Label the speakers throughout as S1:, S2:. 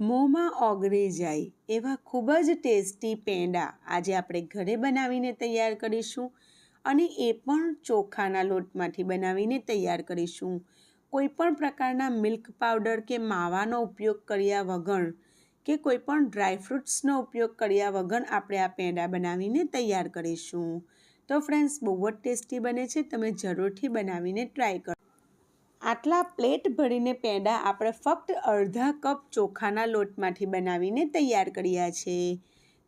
S1: મોંમાં ઓગળી જાય એવા ખૂબ જ ટેસ્ટી પેંડા આજે આપણે ઘરે બનાવીને તૈયાર કરીશું અને એ પણ ચોખાના લોટમાંથી બનાવીને તૈયાર કરીશું. કોઈ પણ પ્રકારના મિલ્ક પાવડર કે માવાનો ઉપયોગ કર્યા વગર કે કોઈ પણ ડ્રાયફ્રૂટ્સનો ઉપયોગ કર્યા વગર આપણે આ પેંડા બનાવીને તૈયાર કરીશું. તો ફ્રેન્ડ્સ, બહુ જ ટેસ્ટી બને છે. તમે જરૂરથી બનાવીને ટ્રાય કરો આટલા પ્લેટ ભરીને પેંડા આપણે ફક્ત અડધા કપ ચોખાના લોટમાંથી બનાવીને તૈયાર કર્યા છે.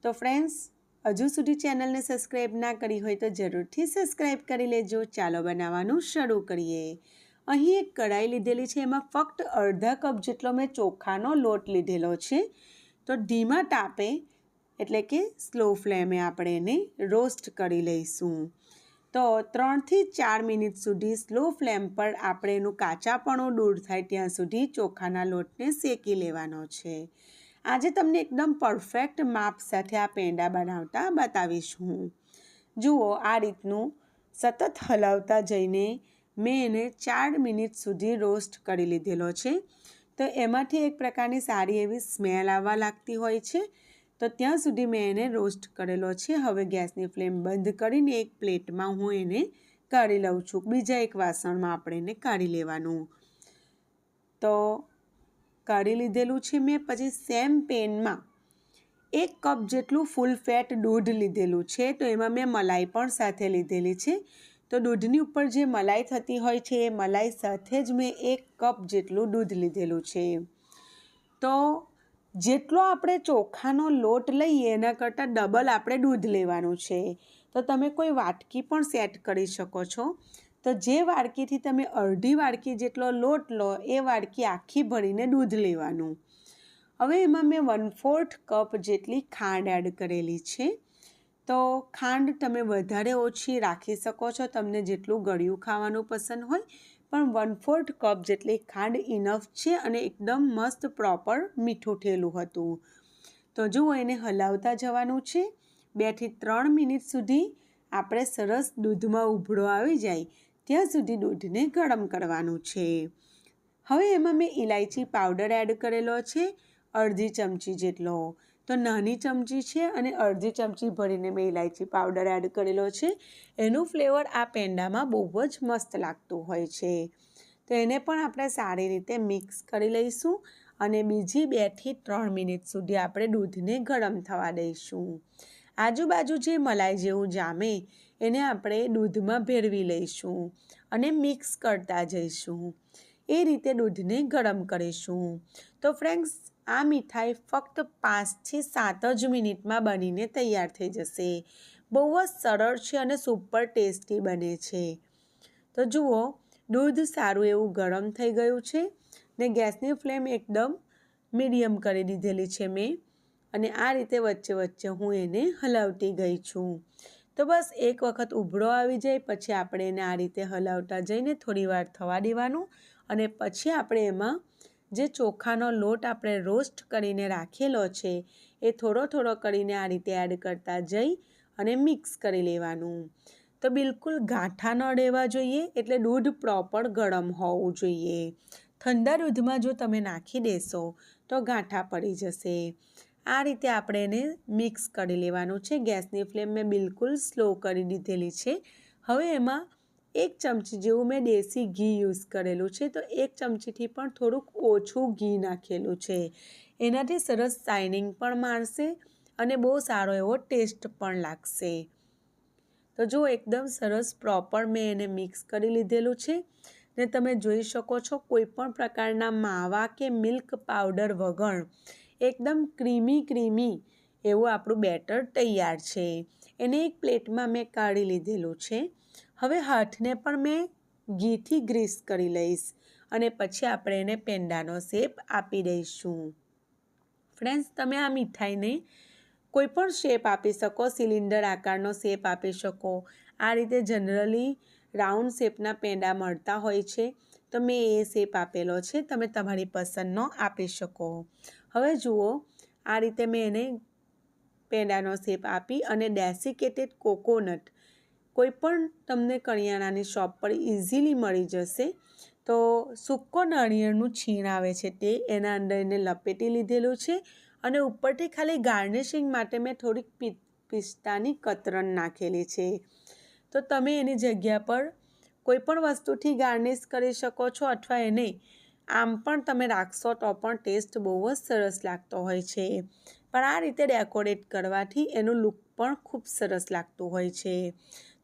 S1: તો ફ્રેન્ડ્સ હજુ સુધી ચેનલને સબસ્ક્રાઈબ ના કરી હોય તો જરૂરથી સબસ્ક્રાઈબ કરી લેજો. ચાલો બનાવવાનું શરૂ કરીએ. અહીં એક કઢાઈ લીધેલી છે, એમાં ફક્ત અડધા કપ જેટલો મેં ચોખાનો લોટ લીધેલો છે. તો ધીમા તાપે, એટલે કે સ્લો ફ્લેમે આપણે એને રોસ્ટ કરી લઈશું. તો ત્રણથી ચાર મિનિટ સુધી સ્લો ફ્લેમ પર આપણે એનું કાચાપણું દૂર થાય ત્યાં સુધી ચોખાના લોટને શેકી લેવાનો છે. આજે તમને એકદમ પરફેક્ટ માપ સાથે આ પેંડા બનાવતા બતાવીશ હું. જુઓ, આ રીતનું સતત હલાવતા જઈને મેં એને ચાર મિનિટ સુધી રોસ્ટ કરી લીધેલો છે. તો એમાંથી એક પ્રકારની સારી એવી સ્મેલ આવવા લાગતી હોય છે. તો ત્યાં સુધી મેં એને રોસ્ટ કરેલો છે. હવે ગેસની ફ્લેમ બંધ કરીને એક પ્લેટમાં હું એને કાઢી લઉં છું. બીજા એક વાસણમાં આપણે એને કાઢી લેવાનું. તો કાઢી લીધેલું છે મેં. પછી સેમ પેનમાં એક કપ જેટલું ફૂલ ફેટ દૂધ લીધેલું છે. તો એમાં મેં મલાઈ પણ સાથે લીધેલી છે. તો દૂધની ઉપર જે મલાઈ થતી હોય છે, એ મલાઈ સાથે જ મેં એક કપ જેટલું દૂધ લીધેલું છે. તો જેટલો આપણે ચોખાનો લોટ લઈએ, એના કરતાં ડબલ આપણે દૂધ લેવાનું છે. તો તમે કોઈ વાટકી પણ સેટ કરી શકો છો. તો જે વાડકીથી તમે અડધી વાડકી જેટલો લોટ લો, એ વાડકી આખી ભરીને દૂધ લેવાનું. હવે એમાં મેં વન ફોર્થ કપ જેટલી ખાંડ એડ કરેલી છે. તો ખાંડ તમે વધારે ઓછી રાખી શકો છો. તમને જેટલું ગળ્યું ખાવાનું પસંદ હોય પણ વન ફોર્થ કપ જેટલી ખાંડ ઇનફ છે અને એકદમ મસ્ત પ્રોપર મીઠું ઠેલું હતું. તો જુઓ એને હલાવતા જવાનું છે. બેથી ત્રણ મિનિટ સુધી આપણે સરસ દૂધમાં ઉભળો આવી જાય. ત્યાં સુધી દૂધને ગરમ કરવાનું છે. હવે એમાં મેં ઇલાયચી પાવડર એડ કરેલો છે. અડધી ચમચી જેટલો. તો નાની ચમચી છે અને અડધી ચમચી ભરીને મેં ઇલાયચી પાવડર એડ કરેલો છે. એનું ફ્લેવર આ પેંડામાં બહુ જ મસ્ત લાગતું હોય છે. તો એને પણ આપણે સારી રીતે મિક્સ કરી લઈશું અને બીજી બેથી ત્રણ મિનિટ સુધી આપણે દૂધને ગરમ થવા દઈશું. આજુબાજુ જે મલાઈ જેવું જામે એને આપણે દૂધમાં ભેળવી લઈશું અને મિક્સ કરતા જઈશું. એ રીતે દૂધને ગરમ કરીશું. તો ફ્રેન્ડ્સ આ મીઠાઈ ફક્ત પાંચથી સાત જ મિનિટમાં બનીને તૈયાર થઈ જશે. બહુ જ સરળ છે અને સુપર ટેસ્ટી બને છે. તો જુઓ, દૂધ સારું એવું ગરમ થઈ ગયું છે ને ગેસની ફ્લેમ એકદમ મીડિયમ કરી દીધેલી છે મેં અને આ રીતે વચ્ચે વચ્ચે હું એને હલાવતી ગઈ છું. તો બસ એક વખત ઉભળો આવી જાય, પછી આપણે એને આ રીતે હલાવતા જઈને થોડી વાર થવા દેવાનું અને પછી આપણે એમાં જે ચોખાનો લોટ આપણે રોસ્ટ કરીને રાખેલો છે, એ થોડો થોડો કરીને આ રીતે એડ કરતા જઈ અને મિક્સ કરી લેવાનું. તો બિલકુલ ગાંઠા ન રહેવા જોઈએ, એટલે દૂધ પ્રોપર ગરમ હોવું જોઈએ. ઠંડા દૂધમાં જો તમે નાખી દેશો, તો ગાંઠા પડી જશે. આ રીતે આપણે એને મિક્સ કરી લેવાનું છે. ગેસની ફ્લેમ મેં બિલકુલ સ્લો કરી દીધેલી છે. હવે એમાં એક ચમચી જેવું મેં દેશી ઘી યુઝ કરેલું છે, તો એક ચમચીથી પણ થોડુંક ઓછું ઘી નાખેલું છે. એનાથી સરસ શાઇનિંગ પણ મારશે અને બહુ સારો એવો ટેસ્ટ પણ લાગશે. તો જો એકદમ સરસ પ્રોપર મેં એને મિક્સ કરી લીધેલું છે, ને તમે જોઈ શકો છો કોઈ પણ પ્રકારના માવા કે મિલ્ક પાવડર વગર એકદમ ક્રીમી ક્રીમી એવું આપણું બેટર તૈયાર છે. એને એક પ્લેટમાં મેં કાઢી લીધેલું છે. હવે હાથને પણ મેં ઘીથી ગ્રીસ કરી લઈશ અને પછી આપણે એને પેંડાનો શેપ આપી દઈશું. ફ્રેન્ડ્સ, તમે આ મીઠાઈને કોઈ પણ શેપ આપી શકો, સિલિન્ડર આકારનો શેપ આપી શકો. આ રીતે જનરલી રાઉન્ડ શેપના પેંડા મળતા હોય છે. તો મેં એ શેપ આપેલો છે, તમે તમારી પસંદનો આપી શકો. હવે જુઓ, આ રીતે મેં એને પેંડાનો શેપ આપી અને ડેસિકેટેડ કોકોનટ કોઈ પણ તમને કરિયાણાની શોપ પર ઇઝીલી મળી જશે. તો સૂકો નાળિયેરનું છીણ આવે છે તે, એના અંદર એને લપેટી લીધેલું છે અને ઉપરથી ખાલી ગાર્નિશિંગ માટે મેં થોડીક પિસ્તાની કતરણ નાખેલી છે. તો તમે એની જગ્યા પર કોઈપણ વસ્તુથી ગાર્નિશ કરી શકો છો અથવા એને આમ પણ તમે રાખશો તો પણ ટેસ્ટ બહુ જ સરસ લાગતો હોય છે. પણ આ રીતે ડેકોરેટ કરવાથી એનું લુક પણ ખૂબ સરસ લાગતું હોય છે.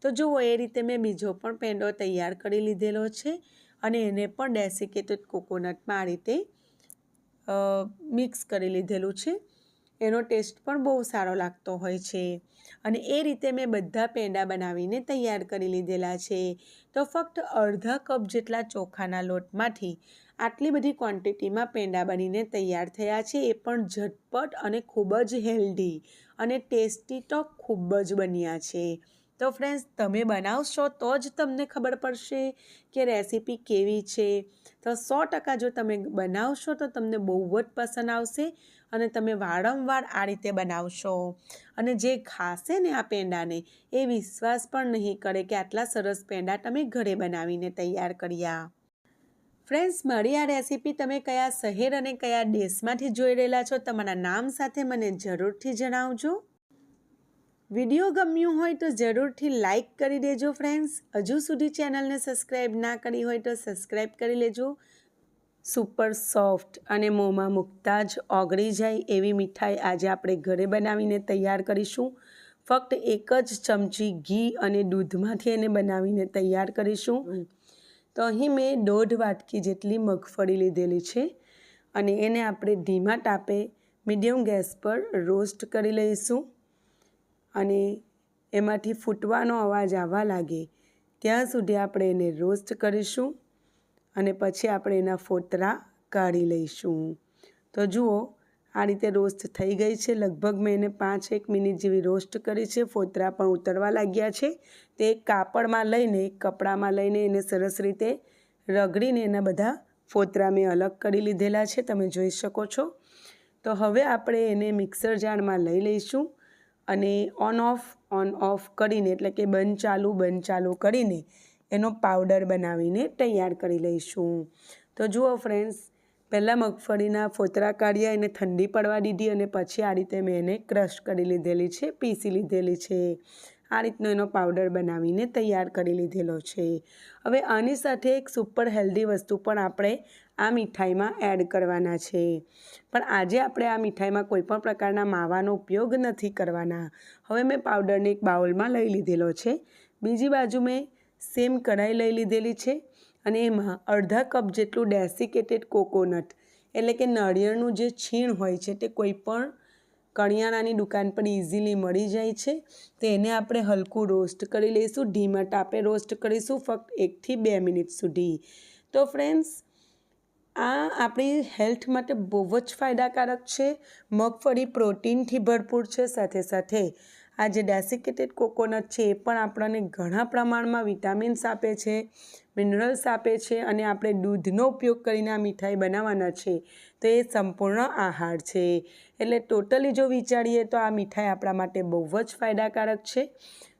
S1: તો જુઓ, એ રીતે મેં બીજો પણ પેંડો તૈયાર કરી લીધેલો છે અને એને પણ ડેસિકેટેડ કોકોનટમાં આ રીતે મિક્સ કરી લીધેલું છે. એનો ટેસ્ટ પણ બહુ સારો લાગતો હોય છે. અને એ રીતે મેં બધા પેંડા બનાવીને તૈયાર કરી લીધેલા છે. તો ફક્ત અડધા કપ જેટલા ચોખાના લોટમાંથી આટલી બધી ક્વોન્ટિટીમાં પેંડા બનીને તૈયાર થયા છે. એ પણ ઝટપટ અને ખૂબ જ હેલ્ધી અને ટેસ્ટી તો ખૂબ જ બન્યા છે. તો ફ્રેન્ડ્સ તમે બનાવશો તો જ તમને ખબર પડશે કે રેસીપી કેવી છે. તો સો ટકા જો તમે બનાવશો તો તમને બહુ જ પસંદ આવશે અને તમે વારંવાર આ રીતે બનાવશો. અને જે ખાશે ને આ પેંડાને, એ વિશ્વાસ પણ નહીં કરે કે આટલા સરસ પેંડા તમે ઘરે બનાવીને તૈયાર કર્યા. ફ્રેન્ડ્સ મારી આ રેસીપી તમે કયા શહેર અને કયા દેશમાંથી જોઈ રહેલા છો, તમારા નામ સાથે મને જરૂરથી જણાવજો. વીડિયો ગમ્યું હોય તો જરૂરથી લાઈક કરી દેજો ફ્રેન્ડ્સ. હજુ સુધી ચેનલને સબસ્ક્રાઈબ ના કરી હોય તો સબસ્ક્રાઈબ કરી લેજો. સુપર સોફ્ટ અને મોંમાં મૂકતા જ ઓગળી જાય એવી મીઠાઈ આજે આપણે ઘરે બનાવીને તૈયાર કરીશું. ફક્ત એક જ ચમચી ઘી અને દૂધમાંથી એને બનાવીને તૈયાર કરીશું. તો અહીં મેં દોઢ વાટકી જેટલી મગફળી લીધેલી છે અને એને આપણે ધીમા તાપે મીડિયમ ગેસ પર રોસ્ટ કરી લઈશું. અને એમાંથી ફૂટવાનો અવાજ આવવા લાગે. ત્યાં સુધી આપણે એને રોસ્ટ કરીશું અને પછી આપણે એના ફોતરા કાઢી લઈશું. તો જુઓ, આ રીતે રોસ્ટ થઈ ગઈ છે. લગભગ મેં એને પાંચ એક મિનિટ જેવી રોસ્ટ કરી છે. ફોતરા પણ ઉતરવા લાગ્યા છે. તે કાપડમાં લઈને કપડામાં લઈને એને સરસ રીતે રગડીને એના બધા ફોતરા મેં અલગ કરી લીધેલા છે. તમે જોઈ શકો છો. તો હવે આપણે એને મિક્સર જારમાં લઈ લઈશું. અને ઓન ઓફ ઓન ઓફ કરીને, એટલે કે બંધ ચાલુ બંધ ચાલુ કરીને એનો પાવડર બનાવીને તૈયાર કરી લઈશું. તો જુઓ ફ્રેન્ડ્સ પહેલાં મગફળીના ફોતરા કાઢ્યા, એને ઠંડી પડવા દીધી અને પછી આ રીતે મેં એને ક્રશ કરી લીધેલી છે, પીસી લીધેલી છે. આ રીતનો એનો પાવડર બનાવીને તૈયાર કરી લીધેલો છે. હવે આની સાથે એક સુપર હેલ્ધી વસ્તુ પણ આપણે આ મીઠાઈમાં એડ કરવાના છે. પણ આજે આપણે આ મીઠાઈમાં કોઈપણ પ્રકારના માવાનો ઉપયોગ નથી કરવાના. હવે મેં પાવડરને એક બાઉલમાં લઈ લીધેલો છે. બીજી બાજુ મેં સેમ કઢાઈ લઈ લીધેલી છે અને એમાં અડધા કપ જેટલું ડેસિકેટેડ કોકોનટ, એટલે કે નાળિયેરનું જે છીણ હોય છે તે કોઈપણ કરિયાણાની દુકાન પર ઇઝીલી મળી જાય છે. તો એને આપણે હલકું રોસ્ટ કરી લઈશું. ધીમા તાપે રોસ્ટ કરીશું ફક્ત એકથી બે મિનિટ સુધી. તો ફ્રેન્ડ્સ આ આપણી હેલ્થ માટે બહુ જ ફાયદાકારક છે. મગફળી પ્રોટીનથી ભરપૂર છે. સાથે સાથે આ જે ડેસિકેટેડ કોકોનટ છે, એ પણ આપણને ઘણા પ્રમાણમાં વિટામિન્સ આપે છે, મિનરલ્સ આપે છે અને આપણે દૂધનો ઉપયોગ કરીને આ મીઠાઈ બનાવવાના છે. તો એ સંપૂર્ણ આહાર છે. એટલે ટોટલી જો વિચારીએ તો આ મીઠાઈ આપણા માટે બહુ જ ફાયદાકારક છે.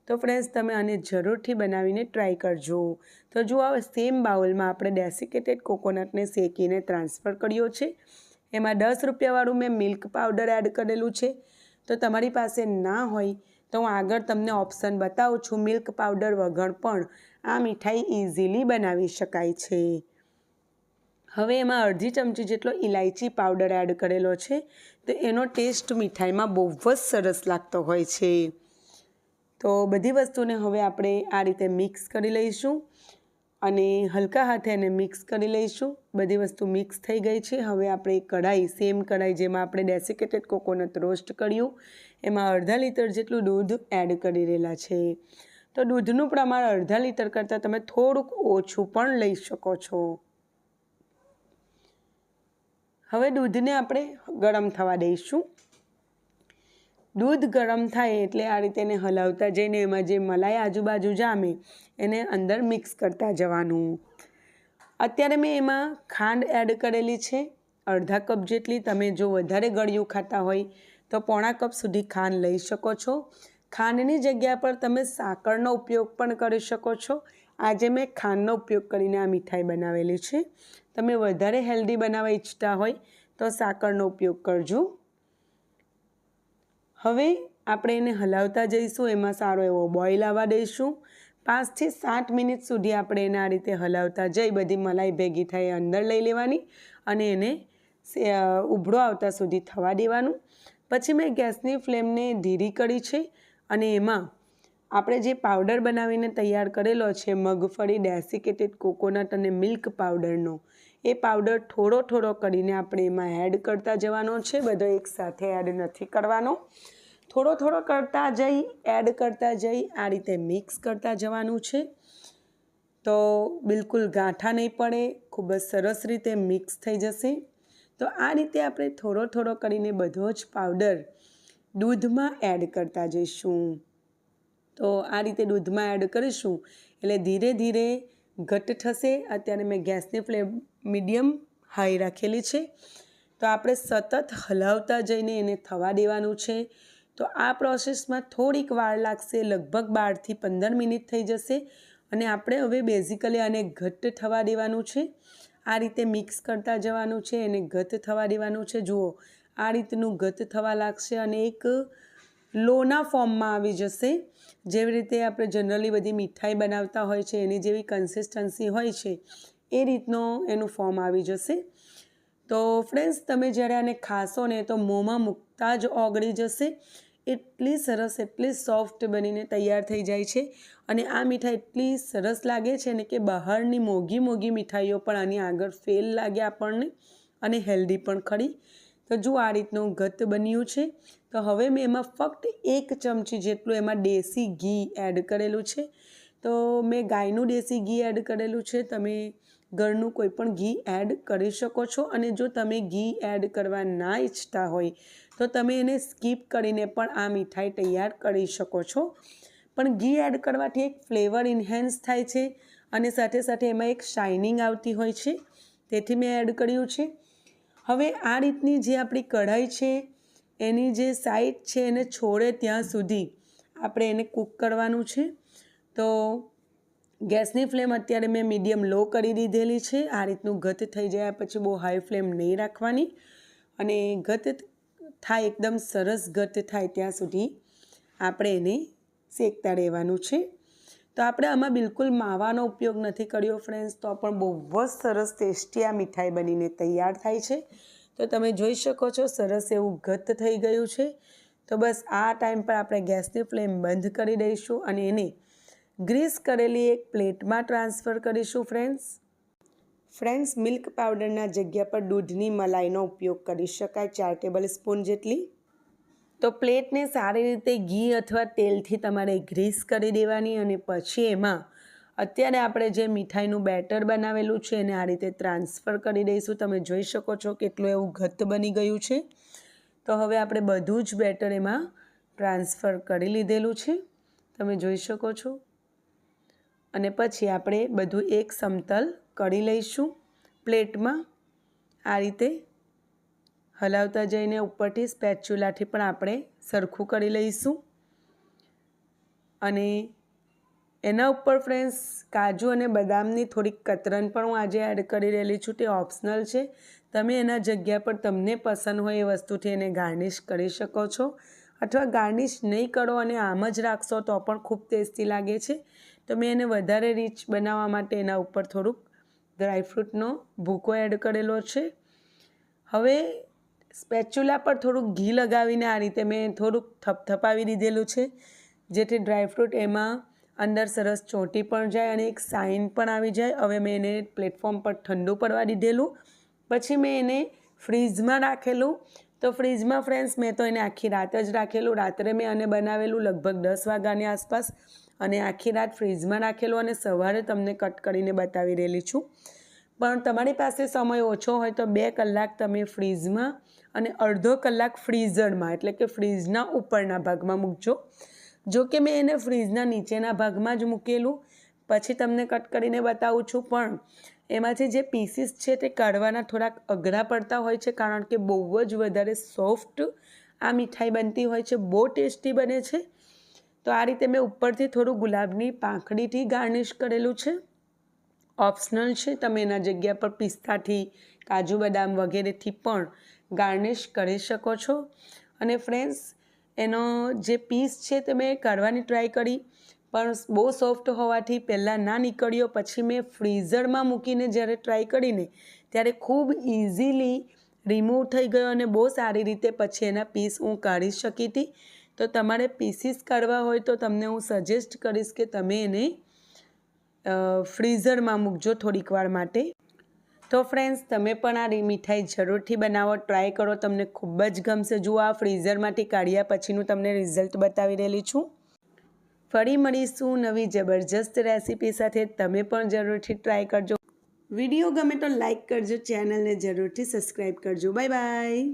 S1: તો ફ્રેન્ડ્સ તમે આને જરૂરથી બનાવીને ટ્રાય કરજો. તો જુઓ સેમ બાઉલમાં આપણે ડેસિકેટેડ કોકોનટને શેકીને ટ્રાન્સફર કર્યો છે. એમાં દસ રૂપિયાવાળું મેં મિલ્ક પાવડર એડ કરેલું છે. તો તમારી પાસે ના હોય, તો હું આગળ તમને ઓપ્શન બતાવું છું. મિલ્ક પાવડર વગર પણ આ મીઠાઈ ઇઝીલી બનાવી શકાય છે. હવે એમાં અડધી ચમચી જેટલો ઇલાયચી પાવડર એડ કરેલો છે. તો એનો ટેસ્ટ મીઠાઈમાં બહુ જ સરસ લાગતો હોય છે. તો બધી વસ્તુને હવે આપણે આ રીતે મિક્સ કરી લઈશું અને હલકા હાથે એને મિક્સ કરી લઈશું. બધી વસ્તુ મિક્સ થઈ ગઈ છે. હવે આપણે કઢાઈ, સેમ કઢાઈ જેમાં આપણે ડેસિકેટેડ કોકોનટ રોસ્ટ કર્યું. એમાં અડધા લીટર જેટલું દૂધ એડ કરી રહેલા છે. તો દૂધનું પ્રમાણ અડધા લીટર કરતાં તમે થોડુંક ઓછું પણ લઈ શકો છો. હવે દૂધને આપણે ગરમ થવા દઈશું. દૂધ ગરમ થાય એટલે આ રીતે એને હલાવતા જઈને એમાં જે મલાઈ આજુબાજુ જામે, એને અંદર મિક્સ કરતા જવાનું. અત્યારે મેં એમાં ખાંડ એડ કરેલી છે. અડધા કપ જેટલી. તમે જો વધારે ગળ્યું ખાતા હોય, તો પોણા કપ સુધી ખાંડ લઈ શકો છો. ખાંડની જગ્યા પર તમે સાકરનો ઉપયોગ પણ કરી શકો છો. આજે મેં ખાંડનો ઉપયોગ કરીને આ મીઠાઈ બનાવેલી છે. તમે વધારે હેલ્ધી બનાવવા ઈચ્છતા હોય, તો સાકરનો ઉપયોગ કરજો. હવે આપણે એને હલાવતા જઈશું, એમાં સારો એવો બોઇલ આવવા દઈશું. પાંચથી સાત મિનિટ સુધી આપણે એને આ રીતે હલાવતા જઈ, બધી મલાઈ ભેગી થાય અંદર લઈ લેવાની અને એને ઉભળો આવતા સુધી થવા દેવાનું. પછી મેં ગેસની ફ્લેમને ધીરી કરી છે અને એમાં આપણે જે પાવડર બનાવીને તૈયાર કરેલો છે, મગફળી, ડેસિકેટેડ કોકોનટ અને મિલ્ક પાવડરનો એ પાવડર થોડો થોડો કરીને આપણે એમાં એડ કરતા જવાનો છે. બધો એકસાથે એડ નથી કરવાનો. થોડો થોડો કરતા જઈ એડ કરતા જઈ, આ રીતે મિક્સ કરતા જવાનું છે. તો બિલકુલ ગાંઠા નહીં પડે, ખૂબ જ સરસ રીતે મિક્સ થઈ જશે. તો આ રીતે આપણે થોડો થોડો કરીને બધો જ પાવડર દૂધમાં એડ કરતા જઈશું. તો આ રીતે દૂધમાં એડ કરીશું, એટલે ધીરે ધીરે ઘટ થશે. અત્યારે મેં ગેસની ફ્લેમ મીડિયમ હાઈ રાખેલી છે. તો આપણે સતત હલાવતા જઈને એને થવા દેવાનું છે. તો આ પ્રોસેસમાં થોડીક વાર લાગશે, લગભગ બારથી પંદર મિનિટ થઈ જશે અને આપણે હવે બેઝિકલી આને ઘટ્ટ થવા દેવાનું છે. આ રીતે મિક્સ કરતા જવાનું છે, એને ઘટ થવા દેવાનું છે. જુઓ, આ રીતનું ઘત થવા લાગશે અને એક લોના ફોર્મમાં આવી જશે. જેવી રીતે આપણે જનરલી બધી મીઠાઈ બનાવતા હોય છે, એની જેવી કન્સિસ્ટન્સી હોય છે એ રીતનો એનું ફોર્મ આવી જશે. તો ફ્રેન્ડ્સ તમે જ્યારે આને ખાશો ને તો મોંમાં મૂકતા જ ઓગળી જશે. એટલી સરસ, એટલી સોફ્ટ બનીને તૈયાર થઈ જાય છે. અને આ મીઠાઈ એટલી સરસ લાગે છે ને કે બહારની મોંઘી મોંઘી મીઠાઈઓ પણ આની આગળ ફેલ લાગે આપણને અને હેલ્ધી પણ ખરી. તો જો આ રીતનું ગત બન્યું છે, તો હવે મેં એમાં ફક્ત એક ચમચી જેટલું એમાં દેશી ઘી એડ કરેલું છે. તો મેં ગાયનું દેશી ઘી એડ કરેલું છે. તમે ઘરનું કોઈ પણ ઘી એડ કરી શકો છો અને જો તમે ઘી એડ કરવા ના ઈચ્છતા હોય, તો તમે એને સ્કીપ કરીને પણ આ મીઠાઈ તૈયાર કરી શકો છો. પણ ઘી એડ કરવાથી એક ફ્લેવર ઇન્હેન્સ થાય છે અને સાથે સાથે એમાં એક શાઇનિંગ આવતી હોય છે. તેથી મેં એડ કર્યું છે. હવે આ રીતની જે આપણી કઢાઈ છે, એની જે સાઈડ છે એને છોડે ત્યાં સુધી આપણે એને કૂક કરવાનું છે. તો ગેસની ફ્લેમ અત્યારે મેં મીડિયમ લો કરી દીધેલી છે. આ રીતનું ગત થઈ જાય પછી બહુ હાઈ ફ્લેમ નહીં રાખવાની અને ગત થાય એકદમ સરસ ગત થાય ત્યાં સુધી આપણે એને શેકતા રહેવાનું છે. તો આપણે આમાં બિલકુલ માવાનો ઉપયોગ નથી કર્યો ફ્રેન્ડ્સ તો પણ બહુ જ સરસ ટેસ્ટી આ મીઠાઈ બનીને તૈયાર થાય છે. તો તમે જોઈ શકો છો સરસ એવું ગત થઈ ગયું છે. તો બસ આ ટાઈમ પર આપણે ગેસની ફ્લેમ બંધ કરી દઈશું અને એને ગ્રીસ કરેલી એક પ્લેટમાં ટ્રાન્સફર કરીશું, ફ્રેન્ડ્સ. ફ્રેન્ડ્સ, મિલ્ક પાવડરના જગ્યા પર દૂધની મલાઈનો ઉપયોગ કરી શકાય, ચાર ટેબલ સ્પૂન જેટલી. તો પ્લેટને સારી રીતે ઘી અથવા તેલથી તમારે ગ્રીસ કરી દેવાની અને પછી એમાં અત્યારે આપણે જે મીઠાઈનું બેટર બનાવેલું છે એને આ રીતે ટ્રાન્સફર કરી દઈશું. તમે જોઈ શકો છો કેટલું એવું ઘત બની ગયું છે. તો હવે આપણે બધું જ બેટર એમાં ટ્રાન્સફર કરી લીધેલું છે. તમે જોઈ શકો છો અને પછી આપણે બધું એક સમતલ કરી લઈશું. પ્લેટમાં આ રીતે હલાવતા જઈને ઉપરથી સ્પેચ્યુલાથી પણ આપણે સરખું કરી લઈશું. અને એના ઉપર ફ્રેન્ડ્સ, કાજુ અને બદામની થોડીક કતરન પણ હું આજે એડ કરી રહેલી છું. તે ઓપ્શનલ છે. તમે એના જગ્યા પર તમને પસંદ હોય એ વસ્તુથી એને ગાર્નિશ કરી શકો છો. અથવા ગાર્નિશ નહીં કરો અને આમ જ રાખશો તો પણ ખૂબ ટેસ્ટી લાગે છે. તો મેં એને વધારે રીચ બનાવવા માટે એના ઉપર થોડુંક ડ્રાયફ્રૂટનો ભૂકો એડ કરેલો છે. હવે સ્પેચ્યુલા પર થોડુંક ઘી લગાવીને આ રીતે મેં થોડુંક થપથપાવી દીધેલું છે. જેથી ડ્રાયફ્રૂટ એમાં અંદર સરસ ચોંટી પણ જાય અને એક સાઇન પણ આવી જાય. હવે મેં એને પ્લેટફોર્મ પર ઠંડુ પડવા દીધેલું. પછી મેં એને ફ્રીજમાં રાખેલું. તો ફ્રીજમાં ફ્રેન્ડ્સ મેં તો એને આખી રાત જ રાખેલું. રાત્રે મેં અને બનાવેલું લગભગ દસ વાગ્યાની આસપાસ. અને આખી રાત ફ્રીજમાં રાખેલું અને સવારે તમને કટ કરીને બતાવી રહેલી છું. પણ તમારી પાસે સમય ઓછો હોય તો બે કલાક તમે ફ્રીજમાં અને અડધો કલાક ફ્રીઝરમાં, એટલે કે ફ્રીજના ઉપરના ભાગમાં મૂકજો. જો કે મેં એને ફ્રીજના નીચેના ભાગમાં જ મૂકેલું. પછી તમને કટ કરીને બતાવું છું. પણ એમાંથી જે પીસીસ છે તે કાઢવાના થોડાક અઘરા પડતા હોય છે, કારણ કે બહુ જ વધારે સોફ્ટ આ મીઠાઈ બનતી હોય છે, બહુ ટેસ્ટી બને છે. તો આ રીતે મેં ઉપરથી થોડું ગુલાબની પાંખડીથી ગાર્નિશ કરેલું છે. ઓપ્શનલ છે, તમે એના જગ્યા પર પિસ્તાથી કાજુ બદામ વગેરેથી પણ ગાર્નિશ કરી શકો છો. અને ફ્રેન્ડ્સ, એનો જે પીસ છે તે મેં કાઢવાની ટ્રાય કરી, પણ બહુ સોફ્ટ હોવાથી પહેલાં ના નીકળ્યો. પછી મેં ફ્રીઝરમાં મૂકીને જ્યારે ટ્રાય કરીને, ત્યારે ખૂબ ઇઝીલી રિમૂવ થઈ ગયો અને બહુ સારી રીતે પછી એના પીસ હું કાઢી શકી હતી. તો તમારે પીસીસ કાઢવા હોય તો તમને હું સજેસ્ટ કરીશ કે તમે એને ફ્રીઝરમાં મૂકજો થોડીક વાર માટે. તો ફ્રેન્ડ્સ તમે પણ આ મીઠાઈ જરૂરથી બનાવો. ટ્રાય કરો, તમને ખૂબ જ ગમશે. જુઓ, આ ફ્રીઝરમાંથી કાઢ્યા પછીનું તમને રિઝલ્ટ બતાવી રહેલી છું. ફરી મળીશું નવી જબરજસ્ત રેસીપી સાથે. તમે પણ જરૂરથી ટ્રાય કરજો. વીડિયો ગમે તો લાઇક કરજો. ચેનલને જરૂરથી સબસ્ક્રાઈબ કરજો. Bye bye